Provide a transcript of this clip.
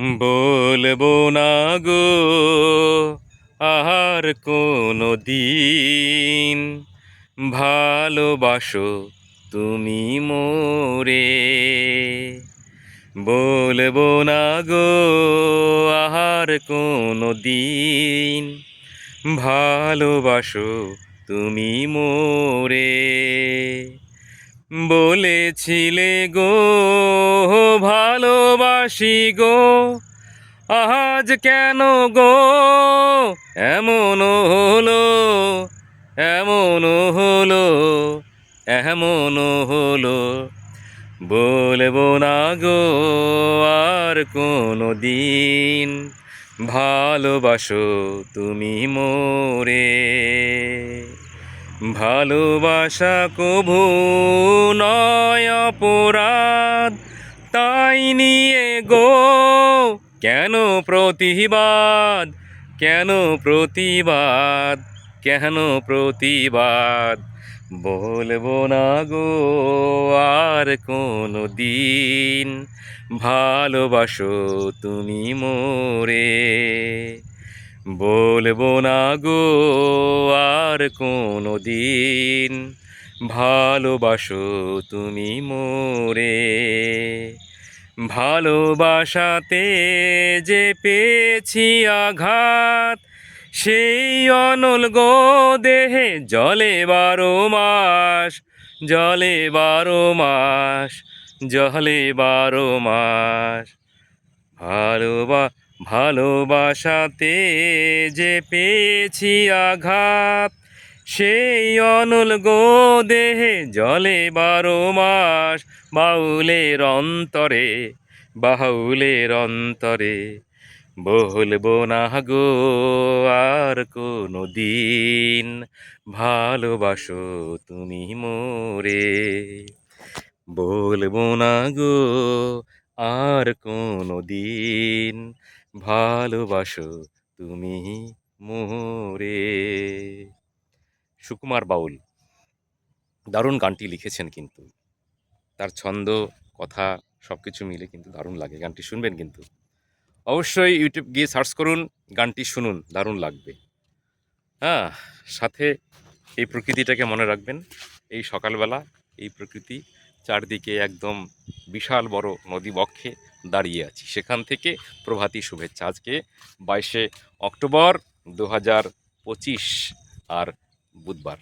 বলব না গো আর কোনো দিন। ভালোবাসো তুমি মোরে, বলব না গো, আহার কোনো দিন। ভালোবাসো তুমি মোরে। বলেছিলে গো, ভালোবাসি গো। আজ কেন গো? এমন হলো এমন হলো এমন হলো। বলব না গো, আর কোনো দিন ভালোবাসো তুমি মোরে। ভালোবাসা কভু নয় অপরাধ, তাই নিয়ে গো, কেন প্রতিবাদ কেন প্রতিবাদ কেন প্রতিবাদ? বলব না গো, আর কোনো দিন, ভালোবাসো তুমি মোরে। বলব না গো, আর কোনো দিন। ভালোবাসো তুমি মোরে। ভালোবাসাতে যে পেয়েছি আঘাত, সেই অনল গো দেহে জলে বারো মাস, জলে বারো মাস, জলে বারো মাস। ভালোবা ভালোবাসাতে যে পেয়েছি আঘাত, সেই অনল গো দেহে জলে বারো মাস, বাউলের অন্তরে বাউলের অন্তরে। বলব না গো, আর কোনো দিন ভালোবাসো তুমি মোরে। বলব না গো, আর কোনো দিন ভালোবাসো তুমি মোরে। সুকুমার বাউল, দারুণ গানটি লিখেছেন কিন্তু। তার ছন্দ, কথা সব কিছু মিলে কিন্তু দারুণ লাগে গানটি, শুনবেন কিন্তু। অবশ্যই ইউটিউব গিয়ে সার্চ করুন, গানটি শুনুন, দারুণ লাগবে। হ্যাঁ সাথে এই প্রকৃতিটাকে মনে রাখবেন, এই সকালবেলা এই প্রকৃতি চারদিকে একদম বিশাল বড় নদী বক্ষে দাঁড়িয়ে আছি। সেখান থেকে প্রভাতী শুভেচ্ছা। আজকে বাইশে অক্টোবর দু হাজার পঁচিশ আর বুধবার।